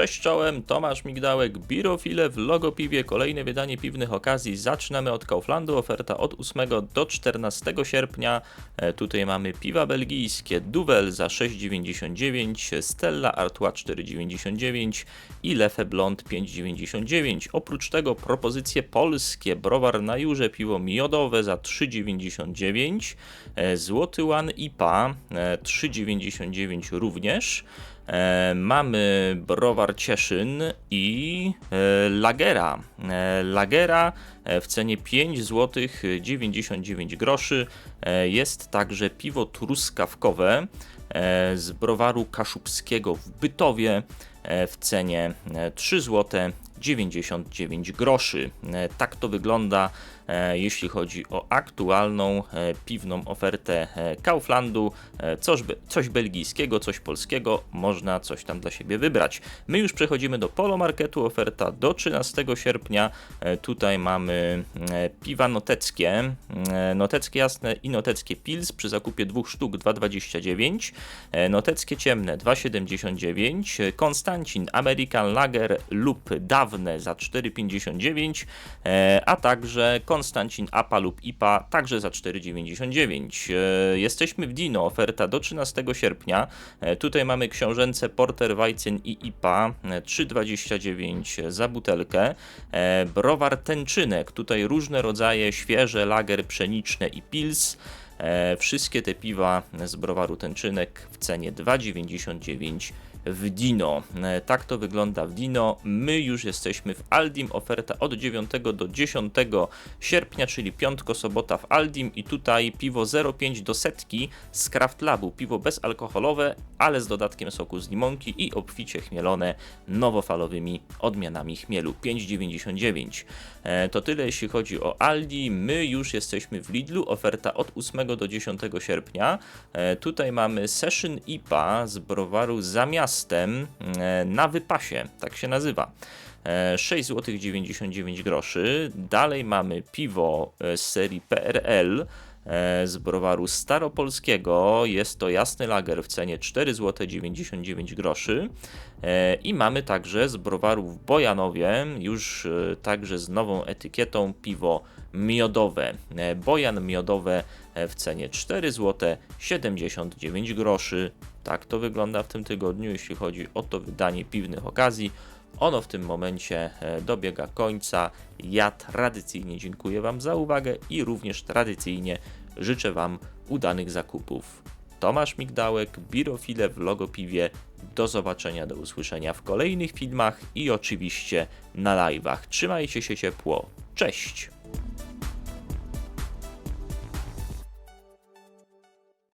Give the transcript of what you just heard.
Cześć czołem, Tomasz Migdałek, Birofile w Logopiwie, kolejne wydanie piwnych okazji. Zaczynamy od Kauflandu, oferta od 8 do 14 sierpnia. E, Tutaj mamy piwa belgijskie, Duvel za 6,99, Stella Artois 4,99 i Lefe Blond 5,99. Oprócz tego propozycje polskie, browar na Jurze, piwo miodowe za 3,99, e, Złoty One IPA e, 3,99 również. E, mamy browar Cieszyn i e, Lagera. E, Lagera e, w cenie 5 zł 99 groszy. E, jest także piwo truskawkowe e, z browaru kaszubskiego w Bytowie e, w cenie e, 3 zł 99 groszy. E, Tak to wygląda, e, jeśli chodzi o aktualną e, piwną ofertę Kauflandu. Coś, coś belgijskiego, coś polskiego, można coś tam dla siebie wybrać. My już przechodzimy do Polo Marketu, oferta do 13 sierpnia. Tutaj mamy piwa noteckie, noteckie jasne i noteckie pils przy zakupie dwóch sztuk 2,29, e, noteckie ciemne 2,79, e, Konstancin American Lager lub za 4,59, e, a także Konstancin APA lub IPA także za 4,99. E, Jesteśmy w Dino, oferta do 13 sierpnia. E, Tutaj mamy książęce Porter, Weizen i IPA e, 3,29 za butelkę. Browar Tęczynek, tutaj różne rodzaje, świeże, lager, pszeniczne i pils. Wszystkie te piwa z browaru Tęczynek w cenie 2,99 w Dino. E, Tak to wygląda w Dino. My już jesteśmy w Aldim. Oferta od 9 do 10 sierpnia, czyli piątko, sobota w Aldim. I tutaj piwo 0,5 do setki z Craft Labu. Piwo bezalkoholowe, ale z dodatkiem soku z limonki i obficie chmielone nowofalowymi odmianami chmielu. 5,99. E, To tyle jeśli chodzi o Aldi. My już jesteśmy w Lidlu. Oferta od 8 do 10 sierpnia. E, Tutaj mamy Session IPA z browaru za e, na wypasie, tak się nazywa. E, 6 zł 99 groszy. Dalej mamy piwo e, z serii PRL z browaru staropolskiego. Jest to jasny lager w cenie 4 zł 99 groszy. E, I mamy także z browaru w Bojanowie, już e, także z nową etykietą, piwo miodowe. E, Bojan miodowe e, w cenie 4 zł 79 groszy. Tak to wygląda w tym tygodniu, jeśli chodzi o to wydanie piwnych okazji. Ono w tym momencie e, dobiega końca. Ja tradycyjnie dziękuję Wam za uwagę i również tradycyjnie życzę Wam udanych zakupów. Tomasz Migdałek, Birofile w Logopiwie. Do zobaczenia, do usłyszenia w kolejnych filmach i oczywiście na live'ach. Trzymajcie się ciepło. Cześć!